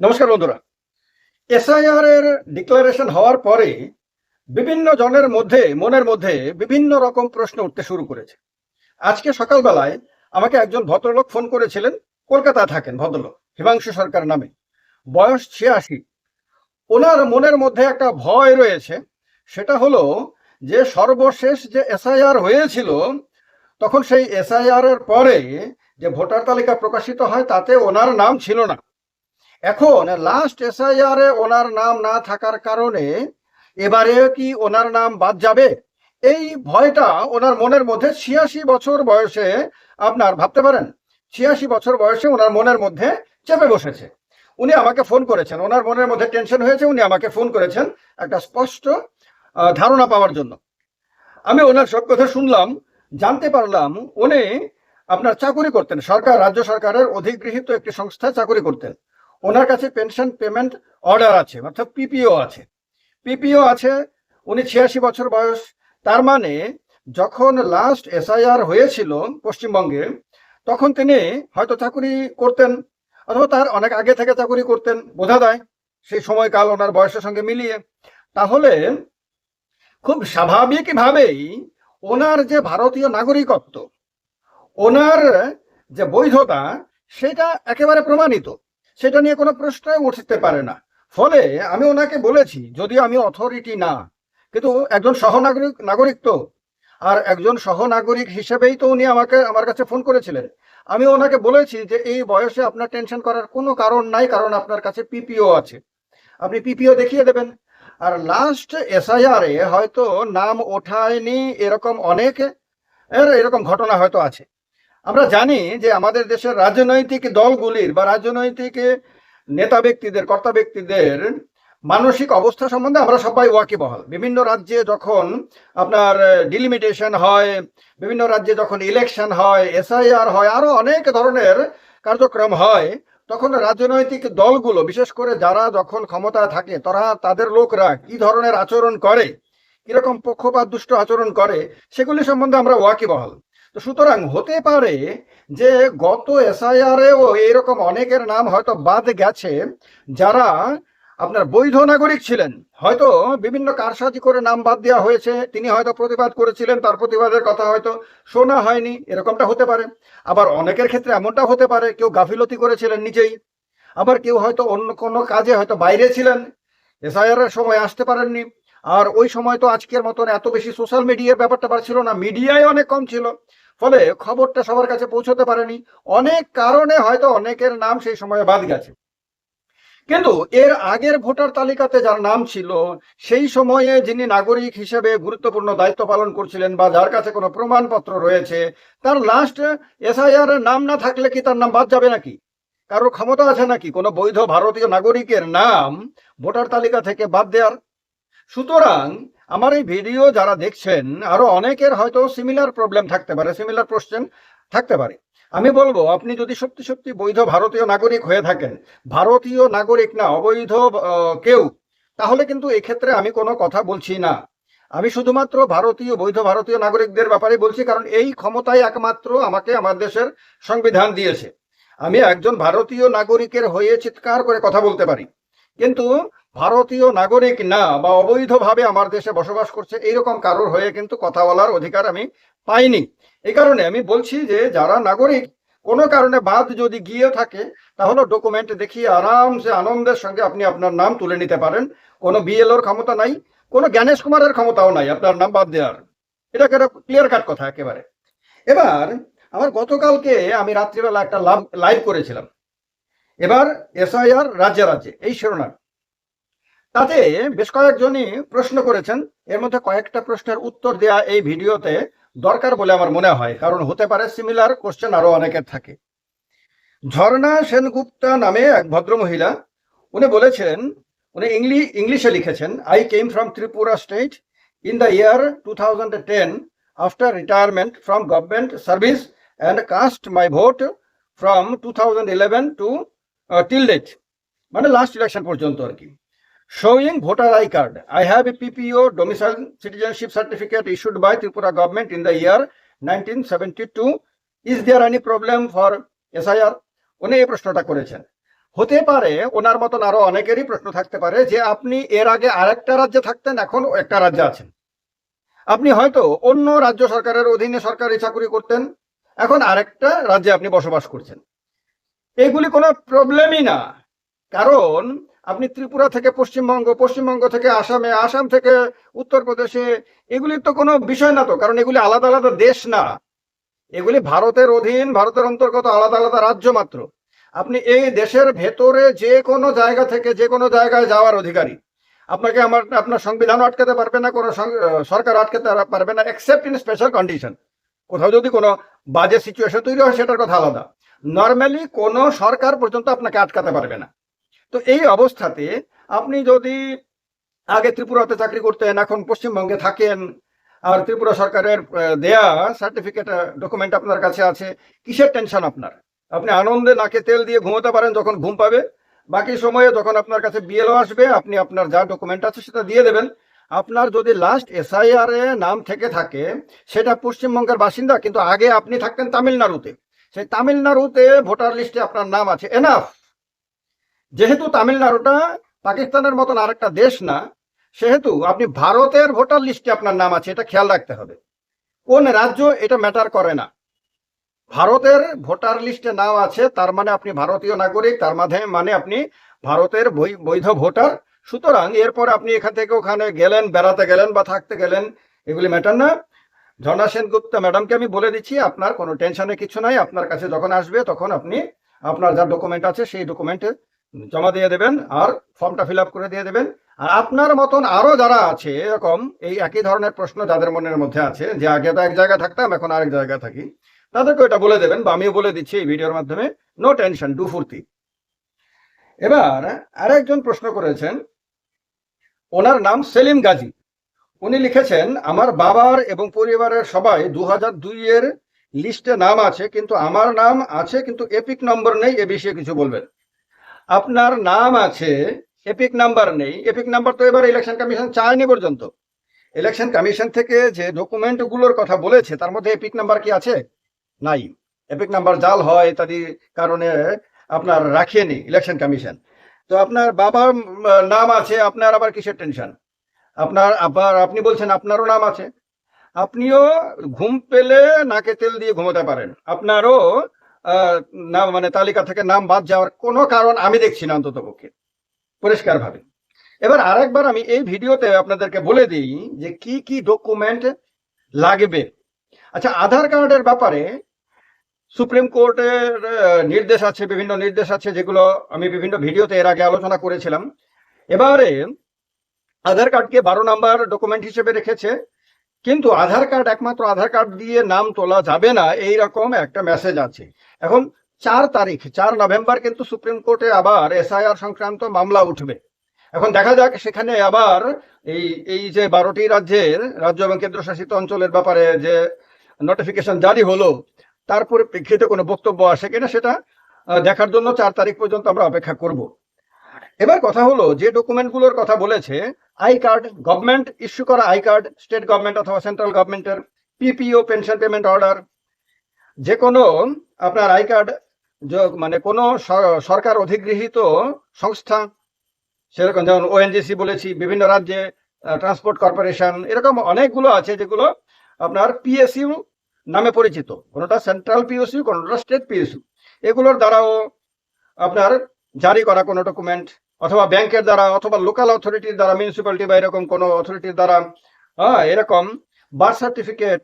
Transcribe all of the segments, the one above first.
নমস্কার বন্ধুরা। এসআইআর এর ডিক্লারেশন হওয়ার পরে বিভিন্ন জনের মধ্যে, মনের মধ্যে বিভিন্ন রকম প্রশ্ন উঠতে শুরু করেছে। আজকে সকালবেলায় আমাকে একজন ভদ্রলোক ফোন করেছিলেন, কলকাতায় থাকেন ভদ্রলোক, হিমাংশু সরকার নামে। বয়স ছিয়াশি। ওনার মনের মধ্যে একটা ভয় রয়েছে, সেটা হলো যে সর্বশেষ যে এসআইআর হয়েছিল, তখন সেই এসআইআর এর পরে যে ভোটার তালিকা প্রকাশিত হয়, তাতে ওনার নাম ছিল না। এখন লাস্ট এসআইআর এ ওনার নাম না থাকার কারণে এবারে কি ওনার নাম বাদ যাবে? এই ভয়টা ওনার মনের মধ্যে ছিয়াশি বছর বয়সে আপনার ভাবতে পারেন। ছিয়াশি বছর বয়সে ওনার মনের মধ্যে চেপে বসেছে। উনি আমাকে ফোন করেছেন। ওনার মনের মধ্যে টেনশন হয়েছে। উনি আমাকে ফোন করেছেন একটা স্পষ্ট ধারণা পাওয়ার জন্য। আমি ওনার সব কথা শুনলাম, জানতে পারলাম উনি আপনার চাকুরি করতেন। সরকার, রাজ্য সরকারের অধিগৃহীত একটি সংস্থায় চাকুরি করতেন। ওনার কাছে পেনশন পেমেন্ট অর্ডার আছে, অর্থাৎ পিপিও আছে। পিপিও আছে, উনি ছিয়াশি বছর বয়স। তার মানে যখন লাস্ট এসআইআর হয়েছিল পশ্চিমবঙ্গে, তখন তিনি হয়তো চাকুরি করতেন, অথবা তার অনেক আগে থেকে চাকুরি করতেন, বোঝা যায় সেই সময়কাল ওনার বয়সের সঙ্গে মিলিয়ে। তাহলে খুব স্বাভাবিকভাবেই ওনার যে ভারতীয় নাগরিকত্ব, ওনার যে বৈধতা, সেটা একেবারে প্রমাণিত। সেটা নিয়ে কোনো প্রশ্নই উঠতে পারে না। ফলে আমি ওনাকে বলেছি, যদিও আমি অথরিটি না, কিন্তু একজন সহনাগরিক, নাগরিক তো। আর একজন সহনাগরিক হিসেবেই তো উনি আমাকে, আমার কাছে ফোন করেছিলেন। আমি ওনাকে বলেছি যে এই বয়সে আপনার টেনশন করার কোনো কারণ নাই, কারণ আপনার কাছে পিপিও আছে। আপনি পিপিও দেখিয়ে দেবেন। আর লাস্ট এসআইআর হয়তো নাম ওঠায়নি, এরকম অনেক, এর এরকম ঘটনা হয়তো আছে। আমরা জানি যে আমাদের দেশের রাজনৈতিক দলগুলির বা রাজনৈতিক নেতা ব্যক্তিদের, কর্তা ব্যক্তিদের মানসিক অবস্থা সম্বন্ধে আমরা সবাই ওয়াকিবহাল। বিভিন্ন রাজ্যে যখন আপনার ডিলিমিটেশন হয়, বিভিন্ন রাজ্যে যখন ইলেকশন হয় এসআইআর হয়, আরও অনেক ধরনের কার্যক্রম হয়, তখন রাজনৈতিক দলগুলো, বিশেষ করে যারা যখন ক্ষমতায় থাকে, তারা তাদের লোকরা কি ধরনের আচরণ করে, কীরকম পক্ষপাত দুষ্ট আচরণ করে, সেগুলি সম্বন্ধে আমরা ওয়াকিবহাল। তো সুতরাং হতে পারে যে গত এসআইআর এও এইরকম অনেকের নাম হয়তো বাদ গেছে, যারা আপনার বৈধ নাগরিক ছিলেন। হয়তো বিভিন্ন কারসাজি করে নাম বাদ দেওয়া হয়েছে, তিনি হয়তো প্রতিবাদ করেছিলেন, তার প্রতিবাদের কথা হয়তো শোনা হয়নি, এরকমটা হতে পারে। আবার অনেকের ক্ষেত্রে এমনটা হতে পারে, কেউ গাফিলতি করেছিলেন নিজেই। আবার কেউ হয়তো অন্য কোনো কাজে হয়তো বাইরে ছিলেন এসআইআর এর সময় আসতে পারেননি। আর ওই সময় তো আজকের মতন এত বেশি সোশ্যাল মিডিয়ার ব্যাপারটা ছিল না মিডিয়ায় অনেক কম ছিল। ফলে খবরটা সবার কাছে পৌঁছতে পারেনি। অনেক কারণে হয়তো অনেকের নাম সেই সময়ে বাদ গেছে। কিন্তু এর আগের ভোটার তালিকাতে যার নাম ছিল, সেই সময়ে যিনি নাগরিক হিসেবে গুরুত্বপূর্ণ দায়িত্ব পালন করছিলেন বা যার কাছে কোনো প্রমাণপত্র রয়েছে, তার লাস্ট এসআইআর নাম না থাকলে কি তার নাম বাদ যাবে নাকি? কারোর ক্ষমতা আছে নাকি? কোনো বৈধ ভারতীয় নাগরিকের নাম ভোটার তালিকা থেকে বাদ দেওয়ার? সুতরাং আমার এই ভিডিও যারা দেখছেন, আরও অনেকের হয়তো সিমিলার প্রবলেম থাকতে পারে সিমিলার কোশ্চেন থাকতে পারে। আমি বলব, আপনি যদি সত্যি সত্যি বৈধ ভারতীয় নাগরিক হয়ে থাকেন, ভারতীয় নাগরিক না, অবৈধ কেউ, তাহলে কিন্তু এক্ষেত্রে আমি কোনো কথা বলছি না। আমি শুধুমাত্র ভারতীয়, বৈধ ভারতীয় নাগরিকদের ব্যাপারে বলছি, কারণ এই ক্ষমতাই একমাত্র আমাকে আমার দেশের সংবিধান দিয়েছে। আমি একজন ভারতীয় নাগরিকের হয়ে চিৎকার করে কথা বলতে পারি। কিন্তু ভারতীয় নাগরিক না বা অবৈধভাবে আমার দেশে বসবাস করছে, এইরকম কারোর হয়ে কিন্তু কথা বলার অধিকার আমি পাইনি। এই কারণে আমি বলছি যে, যারা নাগরিক, কোনো কারণে বাদ যদি গিয়ে থাকে, তাহলে ডকুমেন্ট দেখিয়ে আরামসে আনন্দের সঙ্গে আপনি আপনার নাম তুলে নিতে পারেন। কোনো বিএলওর ক্ষমতা নাই, কোনো জ্ঞানেশ কুমারের ক্ষমতাও নাই, আপনার নাম বাদ দেওয়ার। এটা একটা ক্লিয়ার কাট কথা একেবারে। এবার, আমার গতকালকে আমি রাত্রিবেলা একটা লাভ লাইভ করেছিলাম। এবার এসআইআর রাজ্যে রাজ্যে, এই শিরোনাম। তাতে বেশ কয়েকজনই প্রশ্ন করেছেন। এর মধ্যে কয়েকটা প্রশ্নের উত্তর দেয়া এই ভিডিওতে দরকার বলে আমার মনে হয়, কারণ হতে পারে সিমিলার কোশ্চেন আরও অনেকের থাকে। ঝর্ণা সেনগুপ্তা নামে এক ভদ্রমহিলা, উনি বলেছেন, উনি ইংলি, ইংলিশে লিখেছেন I came from Tripura state in the year two thousand ten after retirement from government service and cast my vote from two thousand eleven to till date মানে লাস্ট ইলেকশন পর্যন্ত আর কি। Showing voter I card. I have a PPO domicile citizenship certificate issued by Tripura government in the year 1972. Is there any problem for SIR? উনি এই প্রশ্নটা করেছেন হতে পারে ওনার মতন আরও অনেকেরই প্রশ্ন থাকতে পারে যে আপনি এর আগে আরেকটা রাজ্যে থাকতেন, এখন একটা রাজ্যে আছেন আপনি হয়তো অন্য রাজ্য সরকারের অধীনে সরকারি চাকরি করতেন, এখন আরেকটা রাজ্যে আপনি বসবাস করছেন এগুলি কোনো প্রবলেমই না কারণ আপনি ত্রিপুরা থেকে পশ্চিমবঙ্গ পশ্চিমবঙ্গ থেকে আসামে, আসাম থেকে উত্তরপ্রদেশে, এগুলির তো কোনো বিষয় না তো, কারণ এগুলি আলাদা আলাদা দেশ না। এগুলি ভারতের অধীন, ভারতের অন্তর্গত আলাদা আলাদা রাজ্য মাত্র। আপনি এই দেশের ভেতরে যে কোনো জায়গা থেকে যে কোনো জায়গায় যাওয়ার অধিকারী। আপনাকে আমার, আপনার সংবিধান আটকাতে পারবে না, কোনো সরকার আটকাতে পারবে না এক্সেপ্ট ইন স্পেশাল কন্ডিশন কোথাও যদি কোনো বাজে সিচুয়েশন তৈরি হয়, সেটার কথা আলাদা। নর্মালি কোনো সরকার পর্যন্ত আপনাকে আটকাতে পারবে না। তো এই অবস্থাতে আপনি যদি আগে ত্রিপুরাতে চাকরি করতেন, এখন পশ্চিমবঙ্গে থাকেন, আর ত্রিপুরা সরকারের দেয়া সার্টিফিকেট ডকুমেন্ট আপনার কাছে আছে, কিসের টেনশন আপনার? আপনি আনন্দে নাকে তেল দিয়ে ঘুমোতে পারেন যখন ঘুম পাবে, বাকি সময়ে যখন আপনার কাছে বিএলও আসবে, আপনি আপনার যা ডকুমেন্ট আছে সেটা দিয়ে দেবেন। আপনার যদি লাস্ট এসআইআর এ নাম থেকে থাকে, সেটা পশ্চিমবঙ্গের বাসিন্দা, কিন্তু আগে আপনি থাকতেন তামিলনাড়ুতে। সেই তামিলনাড়ুতে ভোটার লিস্টে আপনার নাম আছে। এনাফ যেহেতু তামিলনাড়ুটা পাকিস্তানের মতন আরেকটা দেশ না, সেহেতু আপনি ভারতের ভোটার লিস্টে আপনার নাম আছে, এটা খেয়াল রাখতে হবে। কোন রাজ্য এটা ম্যাটার করে না। ভারতের ভোটার লিস্টে নাম আছে, তার মানে আপনি ভারতীয় নাগরিক, তার মাধ্যমে মানে আপনি ভারতের বৈধ ভোটার। সুতরাং এরপর আপনি এখান থেকে ওখানে গেলেন, বেড়াতে গেলেন বা থাকতে গেলেন, এগুলি ম্যাটার না। ঝর্ণা সেনগুপ্তা ম্যাডামকে আমি বলে দিচ্ছি, আপনার কোনো টেনশনের কিছু নাই, আপনার কাছে যখন আসবে তখন আপনি আপনার যা ডকুমেন্ট আছে সেই ডকুমেন্টে জমা দিয়ে দেবেন আর ফর্মটা ফিল করে দিয়ে দেবেন। আর আপনার মতন আরও যারা আছে, এরকম এই একই ধরনের প্রশ্ন যাদের মনের মধ্যে আছে, যে আগে তো এক জায়গায় থাকতাম, এখন আরেক জায়গায় থাকি, তাদেরকে এটা বলে দেবেন বা আমিও বলে দিচ্ছি এই ভিডিওর মাধ্যমে নো টেনশন ডু ফুর্তি। এবার আরেকজন প্রশ্ন করেছেন, ওনার নাম সেলিম গাজী। উনি লিখেছেন, আমার বাবার এবং পরিবারের সবাই দু হাজার দুই এর লিস্টে নাম আছে, কিন্তু আমার নাম আছে, কিন্তু এপিক নম্বর নেই, এ বিষয়ে কিছু বলবেন। আপনার নাম আছে, এপিক নাম্বার নেই। এপিক নাম্বার তো এবার ইলেকশন কমিশন চায়নি পর্যন্ত। ইলেকশন কমিশন থেকে যে ডকুমেন্টগুলোর কথা বলেছে, তার মধ্যে এপিক নাম্বার কি আছে? নাই। এপিক নাম্বার জাল হয় ইত্যাদি কারণে আপনার রাখেনি ইলেকশন কমিশন তো আপনার বাবার নাম আছে, আপনার আবার কিসের টেনশন আপনার আবার আপনি বলছেন আপনারও নাম আছে। আপনিও ঘুম পেলে নাকে তেল দিয়ে ঘুমোতে পারেন। আপনারও নাম মানে তালিকা থেকে নাম বাদ যাওয়ার কোনো কারণ আমি দেখছি না অন্তত পক্ষে। পরিষ্কার ভাবে এবার আরেকবার আমি এই ভিডিওতে আপনাদেরকে বলে দিই যে কি কি ডকুমেন্ট লাগবে। আচ্ছা আধার কার্ডের ব্যাপারে সুপ্রিম কোর্টের নির্দেশ আছে, বিভিন্ন নির্দেশ আছে, যেগুলো আমি বিভিন্ন ভিডিওতে এর আগে আলোচনা করেছিলাম। এবারে আধার কার্ডকে বারো নাম্বার ডকুমেন্ট হিসেবে রেখেছে, কিন্তু আধার কার্ড একমাত্র আধার কার্ড দিয়ে নাম তোলা যাবে না এই রকম একটা মেসেজ আছে। এখন চার তারিখ, চার নভেম্বর কিন্তু সুপ্রিম কোর্টে আবার এসআইআর সংক্রান্ত মামলা উঠবে। এখন দেখা যাক সেখানে আবার এই এই যে বারোটি রাজ্যের, রাজ্য এবং কেন্দ্রশাসিত অঞ্চলের ব্যাপারে যে নোটিফিকেশন জারি হলো, তার পরিপ্রেক্ষিতে কোনো বক্তব্য আসে কিনা সেটা দেখার জন্য চার তারিখ পর্যন্ত আমরা অপেক্ষা করব। এবার কথা হলো, যে ডকুমেন্টগুলোর কথা বলেছে, আই কার্ড গভর্নমেন্ট ইস্যু করা, আই কার্ড স্টেট গভর্নমেন্ট অথবা সেন্ট্রাল গভর্নমেন্টের পিপিও পেনশন পেমেন্ট অর্ডার যে কোনো আপনার আই কার্ড মানে কোনো সরকার অধিগৃহীত সংস্থা, সেরকম যেমন ওএনজিসি বলেছি, বিভিন্ন রাজ্যে ট্রান্সপোর্ট কর্পোরেশন এরকম অনেকগুলো আছে যেগুলো আপনার পিএসইউ নামে পরিচিত। কোনোটা সেন্ট্রাল পিএসইউ কোনোটা স্টেট পিএসইউ এগুলোর দ্বারাও আপনার জারি করা কোনো ডকুমেন্ট অথবা ব্যাংকের দ্বারা, অথবা লোকাল অথরিটির দ্বারা মিউনিসিপ্যালিটি বা এরকম কোনো অথরিটির দ্বারা হ্যাঁ এরকম বার্থ সার্টিফিকেট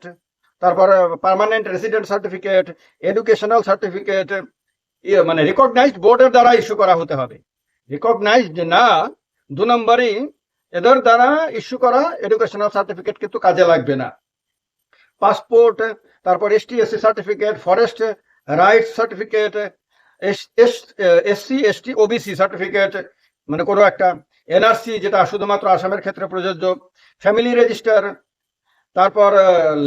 তারপর permanent resident certificate educational certificate ইয়ে মানে রিকগনাইজড বোর্ডের দ্বারা ইস্যু করা হতে হবে। রিকগনাইজড না, দু নম্বরই এদের দ্বারা ইস্যু করা এডুকেশনাল সার্টিফিকেট কিন্তু কাজে লাগবে না। পাসপোর্ট তারপর ST SC certificate forest rights certificate SC ST OBC certificate মানে কোনো একটা এনআরসি যেটা শুধুমাত্র আসামের ক্ষেত্রে প্রযোজ্য। ফ্যামিলি রেজিস্টার তারপর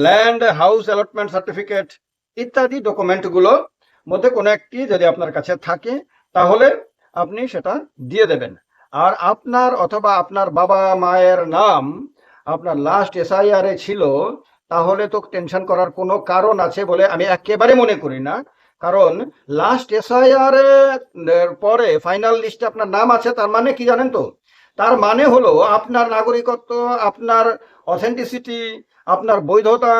ল্যান্ড হাউস অ্যালটমেন্ট সার্টিফিকেট ইত্যাদি ডকুমেন্টগুলো মধ্যে কোনো একটি যদি আপনার কাছে থাকে, তাহলে আপনি সেটা দিয়ে দেবেন। আর আপনার অথবা আপনার বাবা মায়ের নাম আপনার লাস্ট এসআইআর ছিল, তাহলে তো টেনশন করার কোনো কারণ আছে বলে আমি একেবারে মনে করি না। কারণ লাস্ট এসআইআর এর পরে ফাইনাল লিস্টে আপনার নাম আছে, তার মানে কি জানেন তো? তার মানে হলো আপনার নাগরিকত্ব, আপনার অথেন্টিসিটি আপনার বৈধতা,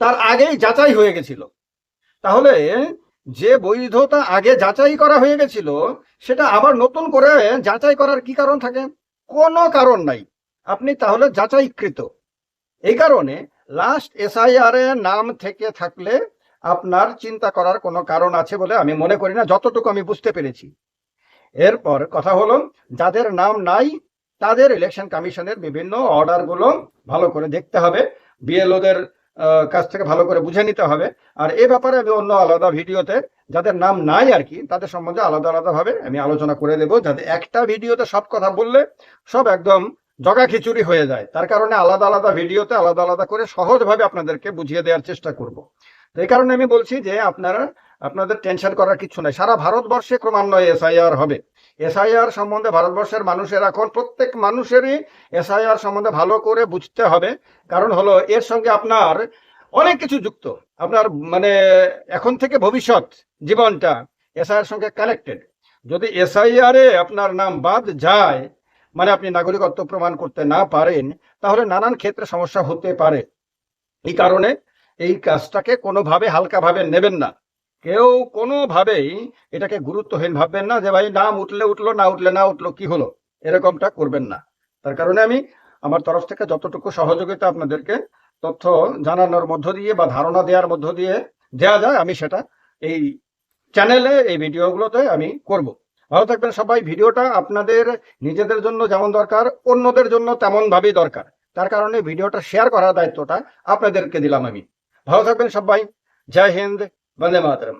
তার আগেই যাচাই হয়ে গেছিল। তাহলে যে বৈধতা আগে যাচাই করা হয়ে গেছিল, সেটা আবার নতুন করে যাচাই করার কি কারণ থাকে? কোনো কারণ নাই। আপনি তাহলে যাচাইকৃত। এই কারণে লাস্ট এসআইআর এর নাম থেকে থাকলে আপনার চিন্তা করার কোনো কারণ আছে বলে আমি মনে করি না, যতটুকু আমি বুঝতে পেরেছি। এরপর কথা হলো, যাদের নাম নাই তাদের ইলেকশন কমিশনের বিভিন্ন অর্ডারগুলো ভালো করে দেখতে হবে, বিএলওদের কাছ থেকে ভালো করে বুঝে নিতে হবে। আর এ ব্যাপারে আমি অন্য আলাদা ভিডিওতে, যাদের নাম নাই আর কি, তাদের সম্বন্ধে আলাদা আলাদাভাবে আমি আলোচনা করে দেবো, যাতে একটা ভিডিওতে সব কথা বললে সব একদম জগা খিচুড়ি হয়ে যায়। তার কারণে আলাদা আলাদা ভিডিওতে আলাদা আলাদা করে সহজভাবে আপনাদেরকে বুঝিয়ে দেওয়ার চেষ্টা করব। তো এই কারণে আমি বলছি যে আপনারা আপনাদের টেনশন করার কিছু নাই। সারা ভারতবর্ষে ক্রমান্বয়ে এসআইআর হবে। এসআইআর সম্বন্ধে ভারতবর্ষের মানুষের এখন প্রত্যেক মানুষেরই এসআইআর সম্বন্ধে ভালো করে বুঝতে হবে। কারণ হলো, এর সঙ্গে আপনার অনেক কিছু যুক্ত। আপনার মানে এখন থেকে ভবিষ্যৎ জীবনটা এসআইআর সঙ্গে কানেক্টেড যদি এসআইআর এ আপনার নাম বাদ যায় মানে আপনি নাগরিকত্ব প্রমাণ করতে না পারেন, তাহলে নানান ক্ষেত্রে সমস্যা হতে পারে। এই কারণে এই কাজটাকে কোনোভাবে হালকাভাবে নেবেন না। কেউ কোনোভাবেই এটাকে গুরুত্বহীন ভাববেন না যে ভাই নাম উঠলে উঠল, না উঠলে না উঠল, কি হলো? এরকমটা করবেন না। তার কারণে আমি আমার তরফ থেকে যতটুকু সহযোগিতা আপনাদেরকে তথ্য জানানোর মধ্য দিয়ে বা ধারণা দেওয়ার মধ্য দিয়ে দেওয়া যায়, আমি সেটা এই চ্যানেলে এই ভিডিওগুলোতে আমি করব। ভালো থাকবেন সবাই। ভিডিওটা আপনাদের নিজেদের জন্য যেমন দরকার, অন্যদের জন্য তেমন ভাবেই দরকার। তার কারণে ভিডিওটা শেয়ার করার দায়িত্বটা আপনাদেরকে দিলাম আমি। ভালো থাকবেন সবাই। জয় হিন্দ। వందే మాతరం.